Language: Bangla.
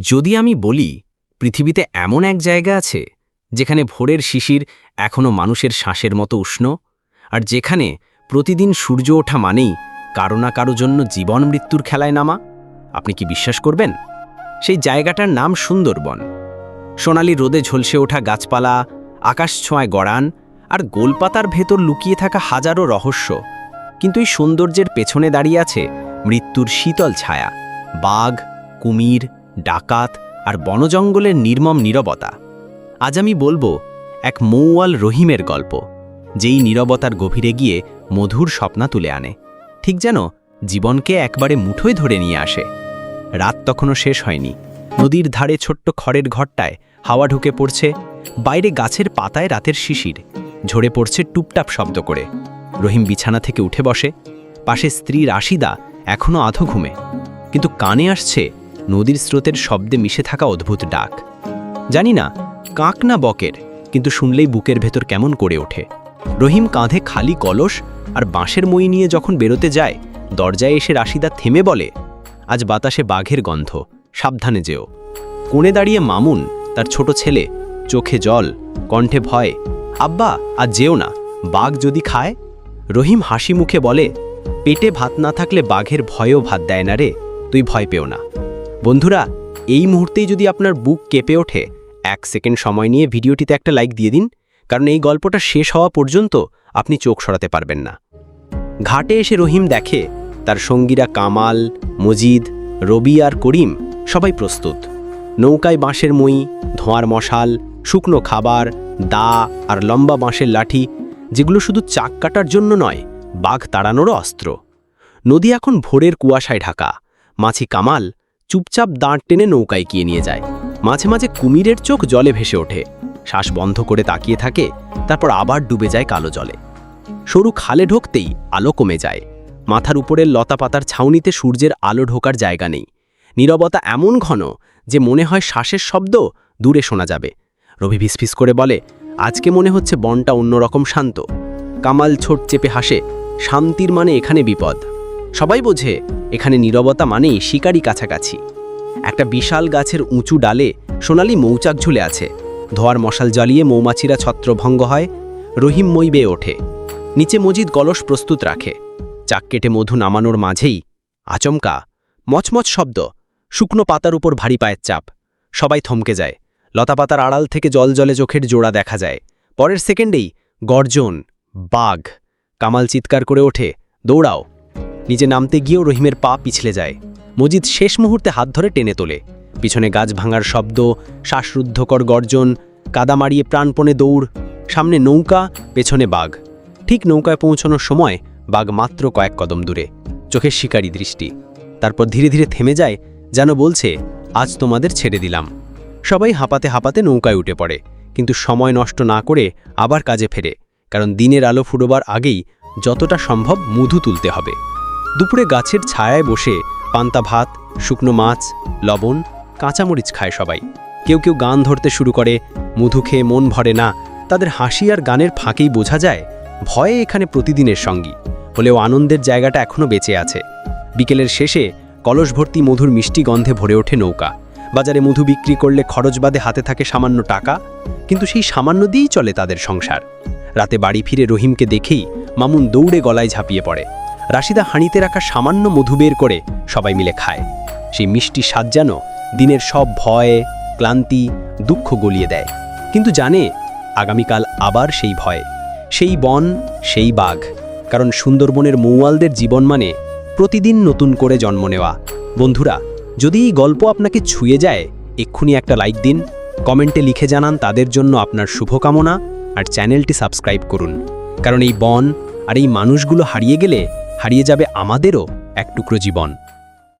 যদি আমি বলি, পৃথিবীতে এমন এক জায়গা আছে, যেখানে ভোরের শিশির এখনও মানুষের শ্বাসের মতো উষ্ণ, আর যেখানে প্রতিদিন সূর্য ওঠা মানেই কারও না কারও জন্য জীবন মৃত্যুর খেলায় নামা? আপনি কি বিশ্বাস করবেন? সেই জায়গাটার নাম সুন্দরবন। সোনালি রোদে ঝলসে ওঠা গাছপালা, আকাশ ছোঁয়ায় গড়ান, আর গোলপাতার ভেতর লুকিয়ে থাকা হাজারো রহস্য। কিন্তু এই সৌন্দর্যের পেছনে দাঁড়িয়ে আছে মৃত্যুর শীতল ছায়া, বাঘ, কুমির ডাকাত আর বনজঙ্গলের নির্মম নীরবতা। আজ আমি বলব এক মৌয়াল রহিমের গল্প, যেই নীরবতার গভীরে গিয়ে মধুর স্বপ্না তুলে আনে। ঠিক যেন জীবনকে একবারে মুঠোয় ধরে নিয়ে আসে। রাত তখনও শেষ হয়নি। নদীর ধারে ছোট্ট খড়ের ঘরটায় হাওয়া ঢুকে পড়ছে, বাইরে গাছের পাতায় রাতের শিশির, ঝরে পড়ছে টুপটাপ শব্দ করে। রহিম বিছানা থেকে উঠে বসে, পাশে স্ত্রী রাশিদা এখনও আধো ঘুমে। কিন্তু কানে আসছে নদীর স্রোতের শব্দে মিশে থাকা অদ্ভুত ডাক। জানি না, কাক না বকের, কিন্তু শুনলেই বুকের ভেতর কেমন করে ওঠে। রহিম কাঁধে খালি কলস আর বাঁশের মই নিয়ে যখন বেরোতে যায়, দরজায় এসে রাশিদা থেমে বলে, আজ বাতাসে বাঘের গন্ধ, সাবধানে যেও। কোণে দাঁড়িয়ে মামুন, তার ছোট ছেলে, চোখে জল, কণ্ঠে ভয়, আব্বা, আজ যেও না, বাঘ যদি খায়? রহিম হাসি মুখে বলে, পেটে ভাত না থাকলে বাঘের ভয়ও ভাত দেয় না রে, তুই ভয় পেও না। বন্ধুরা, এই মুহূর্তেই যদি আপনার বুক কেঁপে ওঠে, এক সেকেন্ড সময় নিয়ে ভিডিওটিতে একটা লাইক দিয়ে দিন, কারণ এই গল্পটা শেষ হওয়া পর্যন্ত আপনি চোখ সরাতে পারবেন না। ঘাটে এসে রহিম দেখে, তার সঙ্গীরা কামাল, মজিদ, রবি আর করিম সবাই প্রস্তুত। নৌকায় বাঁশের মই, ধোঁয়ার মশাল, শুকনো খাবার, দা আর লম্বা বাঁশের লাঠি, যেগুলো শুধু চাক কাটার জন্য নয়, বাঘ তাড়ানোরও অস্ত্র। নদী এখন ভোরের কুয়াশায় ঢাকা। মাছি কামাল চুপচাপ দাঁড় টেনে নৌকায় গিয়ে নিয়ে যায়। মাঝে মাঝে কুমিরের চোখ জলে ভেসে ওঠে। শ্বাস বন্ধ করে তাকিয়ে থাকে, তারপর আবার ডুবে যায় কালো জলে। সরু খালে ঢোকতেই আলো কমে যায়। মাথার উপরের লতাপাতার ছাউনিতে সূর্যের আলো ঢোকার জায়গা নেই। নীরবতা এমন ঘন যে মনে হয় শ্বাসের শব্দ দূরে শোনা যাবে। রবি ভিসফিস করে বলে, আজকে মনে হচ্ছে বনটা অন্যরকম শান্ত। কামাল ছোট চেপে হাসে, শান্তির মানে এখানে বিপদ। সবাই বোঝে এখানে নীরবতা মানেই শিকারি কাছাকাছি। একটা বিশাল গাছের উঁচু ডালে সোনালি মৌচাক ঝুলে আছে। ধোয়ার মশাল জ্বালিয়ে মৌমাছিরা ছত্রভঙ্গ হয়, রহিম মই বেয়ে ওঠে। নিচে মজিদ কলস প্রস্তুত রাখে। চাক কেটে মধু নামানোর মাঝেই আচমকা, মচমচ শব্দ, শুকনো পাতার উপর ভারী পায়ের চাপ। সবাই থমকে যায়। লতাপাতার আড়াল থেকে জল জলে চোখের জোড়া দেখা যায়। পরের সেকেন্ডেই গর্জন, বাঘ। কামাল চিৎকার করে ওঠে, দৌড়াও। নিচে নামতে গিয়েও রহিমের পা পিছলে যায়। মজিদ শেষ মুহূর্তে হাত ধরে টেনে তোলে। পিছনে গাছ ভাঙার শব্দ, শ্বাসরুদ্ধকর গর্জন, কাদা মারিয়ে প্রাণপণে দৌড়, সামনে নৌকা, পেছনে বাঘ। ঠিক নৌকায় পৌঁছানোর সময় বাঘ মাত্র কয়েক কদম দূরে। চোখের শিকারী দৃষ্টি। তারপর ধীরে ধীরে থেমে যায়, যেন বলছে, আজ তোমাদের ছেড়ে দিলাম। সবাই হাঁপাতে হাঁপাতে নৌকায় উঠে পড়ে। কিন্তু সময় নষ্ট না করে আবার কাজে ফেরে। কারণ দিনের আলো ফুরোবার আগেই যতটা সম্ভব মধু তুলতে হবে। দুপুরে গাছের ছায়ায় বসে পান্তা ভাত, শুকনো মাছ, লবণ, কাঁচামরিচ খায় সবাই। কেউ কেউ গান ধরতে শুরু করে, মধু খেয়ে মন ভরে না, তাদের হাসি আর গানের ফাঁকেই বোঝা যায় ভয়ে এখানে প্রতিদিনের সঙ্গী। হলেও আনন্দের জায়গাটা এখনও বেঁচে আছে। বিকেলের শেষে কলস ভর্তি মধুর মিষ্টি গন্ধে ভরে ওঠে নৌকা। বাজারে মধু বিক্রি করলে খরচ বাদে হাতে থাকে সামান্য টাকা, কিন্তু সেই সামান্য দিয়েই চলে তাদের সংসার। রাতে বাড়ি ফিরে রহিমকে দেখেই মামুন দৌড়ে গলায় ঝাঁপিয়ে পড়ে। রাশিদা হাঁড়িতে রাখা সামান্য মধু বের করে সবাই মিলে খায়। সেই মিষ্টি স্বাদ যেন দিনের সব ভয়, ক্লান্তি, দুঃখ গলিয়ে দেয়। কিন্তু জানে, আগামীকাল আবার সেই ভয়, সেই বন, সেই বাঘ। কারণ সুন্দরবনের মৌয়ালদের জীবন মানে প্রতিদিন নতুন করে জন্ম নেওয়া। বন্ধুরা, যদি এই গল্প আপনাকে ছুঁয়ে যায়, এক্ষুনি একটা লাইক দিন। কমেন্টে লিখে জানান তাদের জন্য আপনার শুভকামনা, আর চ্যানেলটি সাবস্ক্রাইব করুন। কারণ এই বন আর এই মানুষগুলো হারিয়ে গেলে হারিয়ে যাবে আমাদেরও এক টুকরো জীবন।